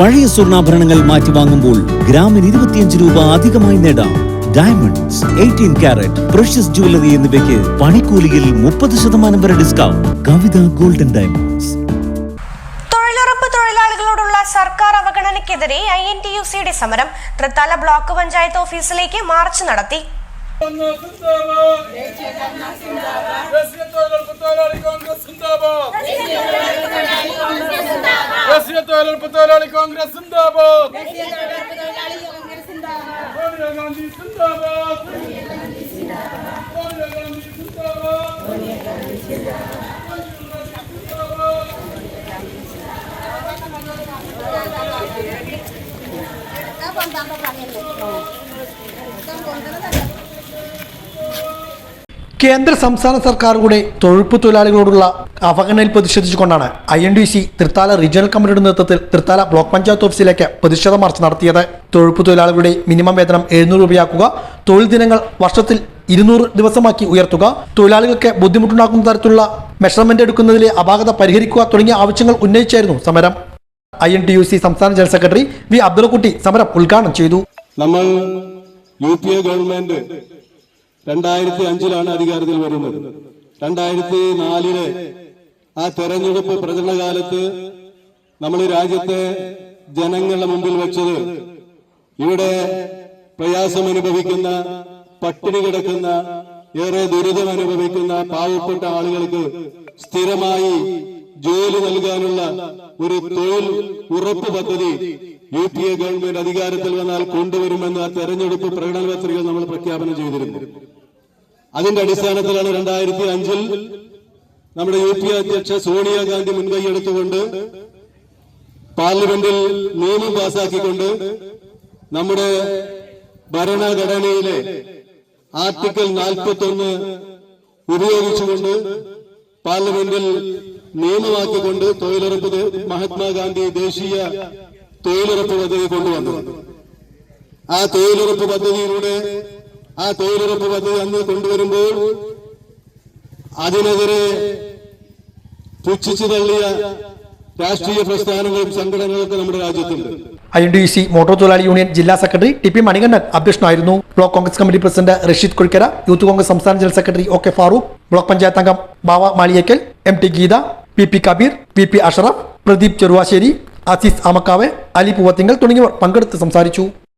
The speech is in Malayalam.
പഴയ സ്വർണാഭരണങ്ങൾ മാറ്റി വാങ്ങുമ്പോൾ ഗ്രാമിന് ഇരുപത്തിയഞ്ച് രൂപ അധികമായി നേടാം. Diamonds eighteen carat precious jewellery എന്നിവയ്ക്ക് പണിക്കൂലിയിൽ മുപ്പത് ശതമാനം വരെ ഡിസ്കൗണ്ട് കവിത ഗോൾഡൻ ഡയമണ്ട്സ് തൊഴിലുറപ്പ് തൊഴിലാളികളോടുള്ള സർക്കാർ അവഗണനയ്ക്കെതിരെ ഐ എൻ ടി യു സിയുടെ സമരം തൃത്താല ബ്ലോക്ക് പഞ്ചായത്ത് ഓഫീസിലേക്ക് മാർച്ച് നടത്തി. തൊഴിലുറപ്പ് തൊഴിലാളി കോൺഗ്രസ് ദേശീയ തൊഴിലുറപ്പ് തൊഴിലാളി കോൺഗ്രസ് സിന്ദാബാദ് സോണിയാഗാന്ധി സിന്ദാബാദ് സോണിയാഗാന്ധി സിന്ദാബാദ് കേന്ദ്ര സംസ്ഥാന സർക്കാരുകളുടെ തൊഴിൽപ്പ് തൊഴിലാളികളോടുള്ള അവഗണനയിൽ പ്രതിഷേധിച്ചുകൊണ്ടാണ് I N D C Thrithala regional കമ്മിറ്റിയുടെ നേതൃത്വത്തിൽ തൃത്താല ബ്ലോക്ക് പഞ്ചായത്ത് ഓഫീസിലേക്ക് പ്രതിഷേധ മാർച്ച് നടത്തിയത്. തൊഴിൽപ്പ് തൊഴിലാളികളുടെ മിനിമം വേതനം എഴുന്നൂറ് രൂപയാക്കുക തൊഴിൽ ദിനങ്ങൾ വർഷത്തിൽ ഇരുന്നൂറ് ദിവസമാക്കി ഉയർത്തുക തൊഴിലാളികൾക്ക് ബുദ്ധിമുട്ടുണ്ടാക്കുന്ന തരത്തിലുള്ള മെഷർമെന്റ് എടുക്കുന്നതിലെ അപാകത പരിഹരിക്കുക തുടങ്ങിയ ആവശ്യങ്ങൾ ഉന്നയിച്ചായിരുന്നു സമരം. I N T U C സംസ്ഥാന ജനറൽ സെക്രട്ടറി വി അബ്ദുള്ളക്കുട്ടി സമരം ഉദ്ഘാടനം ചെയ്തു. നമ്മൾ യു പി എ ഗവൺമെന്റ് രണ്ടായിരത്തി അഞ്ചിലാണ് അധികാരത്തിൽ വരുന്നത്. രണ്ടായിരത്തി നാലിലെ ആ തെരഞ്ഞെടുപ്പ് പ്രചരണ കാലത്ത് നമ്മൾ രാജ്യത്തെ ജനങ്ങളുടെ മുമ്പിൽ വെച്ചത് ഇവിടെ പ്രയാസം അനുഭവിക്കുന്ന പട്ടിണി കിടക്കുന്ന ഏറെ ദുരിതം അനുഭവിക്കുന്ന പാവപ്പെട്ട ആളുകൾക്ക് സ്ഥിരമായി ജോലി നൽകാനുള്ള ഒരു തൊഴിൽ ഉറപ്പ് പദ്ധതി യു പി എ ഗവൺമെന്റ് അധികാരത്തിൽ വന്നാൽ കൊണ്ടുവരുമെന്ന് തെരഞ്ഞെടുപ്പ് പ്രകടന പത്രിക നമ്മൾ പ്രഖ്യാപനം ചെയ്തിരുന്നു. അതിന്റെ അടിസ്ഥാനത്തിലാണ് രണ്ടായിരത്തി അഞ്ചിൽ നമ്മുടെ യു പി അധ്യക്ഷ സോണിയാഗാന്ധി മുൻകൈയെടുത്തുകൊണ്ട് പാർലമെന്റിൽ നിയമം പാസാക്കിക്കൊണ്ട് നമ്മുടെ ഭരണഘടനയിലെ ആർട്ടിക്കിൾ നാൽപ്പത്തി ഒന്ന് ഉപയോഗിച്ചുകൊണ്ട് പാർലമെന്റിൽ നിയമമാക്കിക്കൊണ്ട് തൊഴിലുറപ്പ് മഹാത്മാഗാന്ധി ദേശീയ തൊഴിലുറപ്പ് പദ്ധതി കൊണ്ടുവന്നത് ആ തൊഴിലുറപ്പ് പദ്ധതിയിലൂടെ ആ തൊഴിലുറപ്പ് പദ്ധതി അന്ന് കൊണ്ടുവരുമ്പോൾ അതിനെതിരെ പുച്ഛിച്ചു തള്ളിയ രാഷ്ട്രീയ പ്രസ്ഥാനങ്ങളും സംഘടനകളൊക്കെ നമ്മുടെ രാജ്യത്തുണ്ട്. ഐ ഡി സി മോട്ടോർ തൊഴിലാളി യൂണിയൻ ജില്ലാ സെക്രട്ടറി ടി പി മണികണ്ഠൻ അധ്യക്ഷനായിരുന്നു. Block Congress committee president Rasheed Kuzhikkara youth Congress സംസ്ഥാന general secretary O K Farooq block panchayat അംഗം Bava Maliyekkal M T Geetha P P Kabeer P P Ashraf Pradeep Cheruvassery Azeez Amakkavu Ali Poovathinkal തുടങ്ങിയവർ പങ്കെടുത്ത് സംസാരിച്ചു.